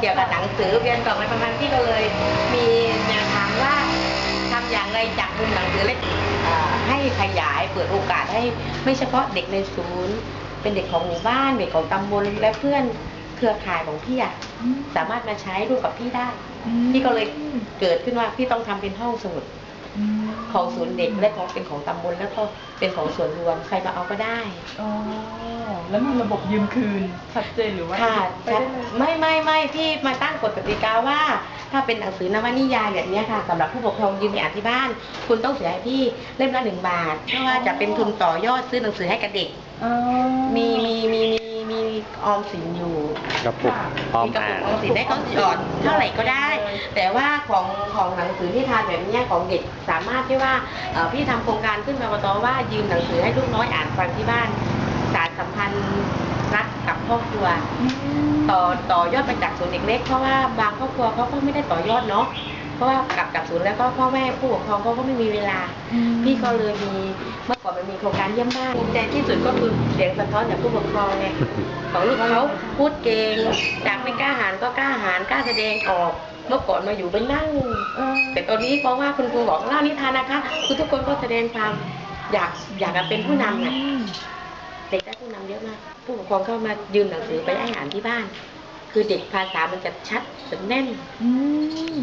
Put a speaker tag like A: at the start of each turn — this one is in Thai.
A: เกี่ยวกับหนังสือเรียนกล่องอะไรประมาณที่ก็เลย มีแนวทางว่าทำอย่างไรจากมุมหนังสือเล็กให้ขยายเปิดโอกาสให้ไม่เฉพาะเด็กในศูนย์ เป็นเด็กของหมู่บ้านเด็กของตำบลและเพื่อนเครือข่ายของพี่อะสามารถมาใช้ร่วมกับพี่ได้พี่ก็เลยเกิดขึ้นว่าพี่ต้องทำเป็นห้องสมุดของศูนย์เด็กและของเป็นของตำบลแล้วก็เป็นของส่วนรวมใครมาเอาก็ได้
B: แล้วมีระบบยืมคืนชัดเจนหรือว่า
A: ค่ะ
B: ไปได้เลย
A: ไม่ไม่ไม่พี่มาตั้งกฎกติกาว่า ถ้าเป็นหนังสือนวนิยายแบบเนี้ยค่ะสำหรับผู้ปกครองยืมไปอ่านที่บ้าน คุณต้องเสียให้พี่เล่มละหนึ่งบาทเพราะว่าจะเป็นทุนต่อยอดซื้อหนังสือให้กับเด็ก
B: อ๋อ
A: มีมีมีมีมีออมสินอยู่
C: กระปุกพร้อม
A: มีกระ
C: อ่า
A: ปุก
C: น
A: ออมสินได้เขาหยอดเท่าไหร่ก็ได้ แต่ว่าของของหนังสือที่ทานแบบเนี้ยของเด็กสามารถที่ว่าเอ่อพี่ทำโครงการขึ้นมาต่อว่ายืมหนังสือให้ลูกน้อยอ่านฟังที่บ้านสารสัมพันธ์รักกับ ครอบครัว ต่อต่อยอดไปจากศูนย์เด็กเล็กเพราะว่าบางครอบครัวเขาก็ไม่ได้ต่อยอดเนาะเพราะว่ากลับจากศูนย์แล้วก็พ่อแม่ผู้ปกครองเขาก็ไม่มีเวลา พี่ก็เลยมีเมื่อก่อนมันมีโครงการเยี่ยมบ้านภูมิใจที่สุดก็คือเสียงสะท้อนจากผู้ปกครองไงของลูกเขาพูดเก่งจากไม่กล้าหาญก็กล้าหาญกล้าแสดงออกเมื่อก่อนมาอยู่ไปนั่งแต่ตอนนี้เพราะว่าคุณครูบอกเล่านิทานนะคะคือทุกคนก็แสดงความอยากอยากจะเป็นผู้นำน่ะ เด็กได้ผู้นำเยอะมาก ผู้ปกครองเข้ามายืมหนังสือไปให้อ่านที่บ้าน คือเด็กภาษามันจะชัดจะแน่น
B: อืม